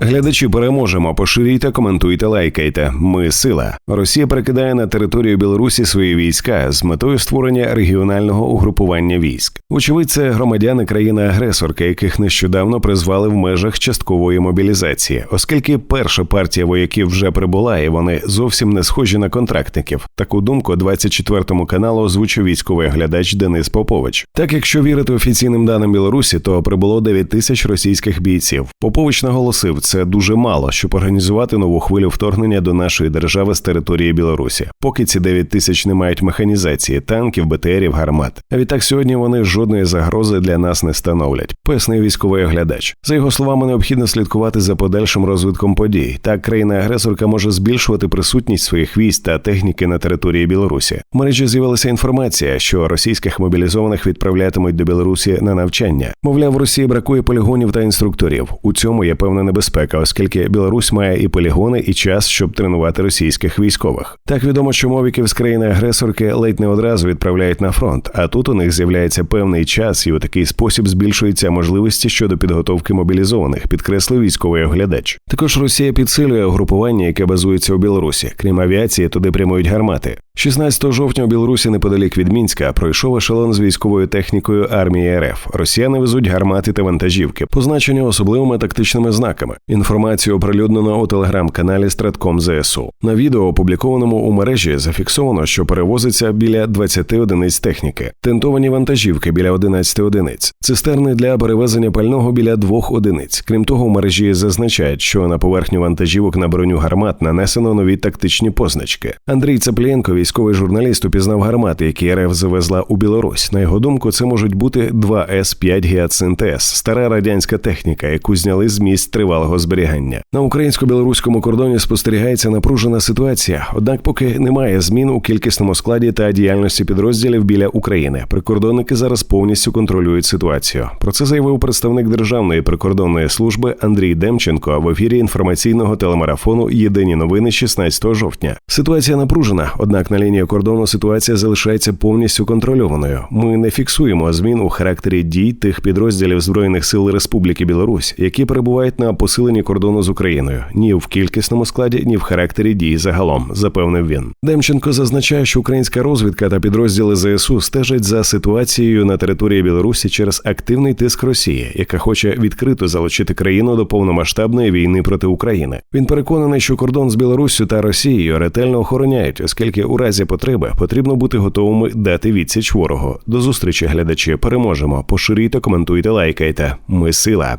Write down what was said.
Глядачі переможемо. Поширюйте, коментуйте, лайкайте. Ми сила. Росія перекидає на територію Білорусі свої війська з метою створення регіонального угрупування військ. Очевидь, це громадяни країни-агресорки, яких нещодавно призвали в межах часткової мобілізації, оскільки перша партія вояків вже прибула, і вони зовсім не схожі на контрактників. Таку думку 24 каналу озвучив військовий глядач Денис Попович. Так, якщо вірити офіційним даним Білорусі, то прибуло 9 тисяч російських бійців. Попович наголосив, це дуже мало, щоб організувати нову хвилю вторгнення до нашої держави з території Білорусі. Поки ці 9 тисяч не мають механізації, танків, БТРів, гармат. А відтак сьогодні вони жодної загрози для нас не становлять. Пояснив військовий оглядач. За його словами, необхідно слідкувати за подальшим розвитком подій. Так країна-агресорка може збільшувати присутність своїх військ та техніки на території Білорусі. В мережі з'явилася інформація, що російських мобілізованих відправлятимуть до Білорусі на навчання. Мовляв, в Росії бракує полігонів та інструкторів. У цьому є певна небезпека, оскільки Білорусь має і полігони, і час, щоб тренувати російських військових. Так відомо, що мовіків з країни-агресорки ледь не одразу відправляють на фронт, а тут у них з'являється певний час, і у такий спосіб збільшуються можливості щодо підготовки мобілізованих, підкреслив військовий оглядач. Також Росія підсилює угрупування, яке базується у Білорусі. Крім авіації, туди прямують гармати. 16 жовтня у Білорусі неподалік від Мінська пройшов ешелон з військовою технікою армії РФ. Росіяни везуть гармати та вантажівки, позначені особливими тактичними знаками. Інформацію оприлюднено у телеграм-каналі Стратком ЗСУ. На відео, опублікованому у мережі, зафіксовано, що перевозиться біля 20 одиниць техніки, тентовані вантажівки біля 11 одиниць, цистерни для перевезення пального біля двох одиниць. Крім того, у мережі зазначають, що на поверхню вантажівок на броню гармат нанесено нові тактичні позначки. Андрій Цеплієнко, військовий журналіст, упізнав гармати, які РФ завезла у Білорусь. На його думку, це можуть бути два С-5 Гіацинт С, стара радянська техніка, яку зняли з місць тривалого зберігання. На українсько-білоруському кордоні спостерігається напружена ситуація. Однак, поки немає змін у кількісному складі та діяльності підрозділів біля України, прикордонники зараз повністю контролюють ситуацію. Про це заявив представник Державної прикордонної служби Андрій Демченко в ефірі інформаційного телемарафону Єдині новини 16 жовтня. Ситуація напружена, однак на лінії кордону ситуація залишається повністю контрольованою. Ми не фіксуємо змін у характері дій тих підрозділів збройних сил Республіки Білорусь, які перебувають на посиленні кордону з Україною, ні в кількісному складі, ні в характері дій загалом, запевнив він. Демченко зазначає, що українська розвідка та підрозділи ЗСУ стежать за ситуацією на території Білорусі через активний тиск Росії, яка хоче відкрито залучити країну до повномасштабної війни проти України. Він переконаний, що кордон з Білоруссю та Росією ретельно охороняють, оскільки у разі потреби потрібно бути готовими дати відсіч ворогу. До зустрічі, глядачі. Переможемо. Поширюйте, коментуйте, лайкайте. Ми сила.